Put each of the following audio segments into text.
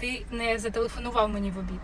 Ти не зателефонував мені в обід,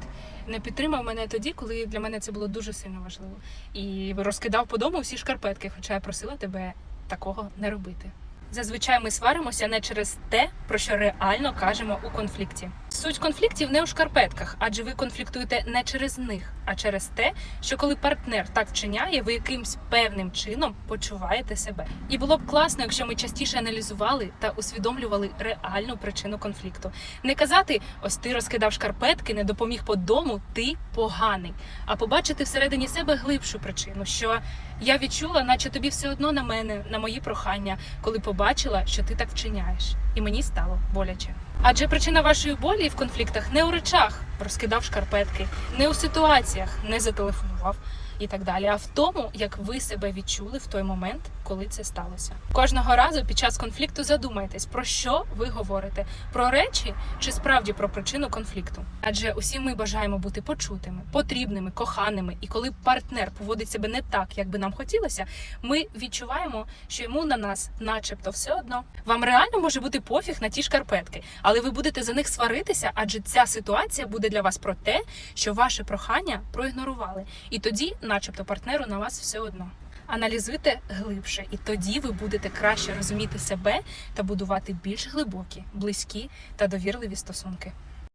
не підтримав мене тоді, коли для мене це було дуже сильно важливо. І розкидав по дому всі шкарпетки, хоча я просила тебе такого не робити. Зазвичай ми сваримося не через те, про що реально кажемо у конфлікті. Суть конфліктів не у шкарпетках, адже ви конфліктуєте не через них, а через те, що коли партнер так вчиняє, ви якимсь певним чином почуваєте себе. І було б класно, якщо ми частіше аналізували та усвідомлювали реальну причину конфлікту. Не казати, ось ти розкидав шкарпетки, не допоміг по дому, ти поганий. А побачити всередині себе глибшу причину, що я відчула, наче тобі все одно на мене, на мої прохання, коли побачила, що ти так вчиняєш, і мені стало боляче. Адже причина вашої болі в конфліктах не у речах, розкидав шкарпетки, не у ситуаціях, не зателефонував і так далі, а в тому, як ви себе відчули в той момент, коли це сталося. Кожного разу під час конфлікту задумайтесь, про що ви говорите: про речі чи справді про причину конфлікту. Адже усі ми бажаємо бути почутими, потрібними, коханими. І коли партнер поводить себе не так, як би нам хотілося, ми відчуваємо, що йому на нас, начебто, все одно. Вам реально може бути пофіг на ті шкарпетки, але ви будете за них сваритися, адже ця ситуація буде для вас про те, що ваше прохання проігнорували. І тоді, начебто, партнеру на вас все одно. Аналізуйте глибше, і тоді ви будете краще розуміти себе та будувати більш глибокі, близькі та довірливі стосунки.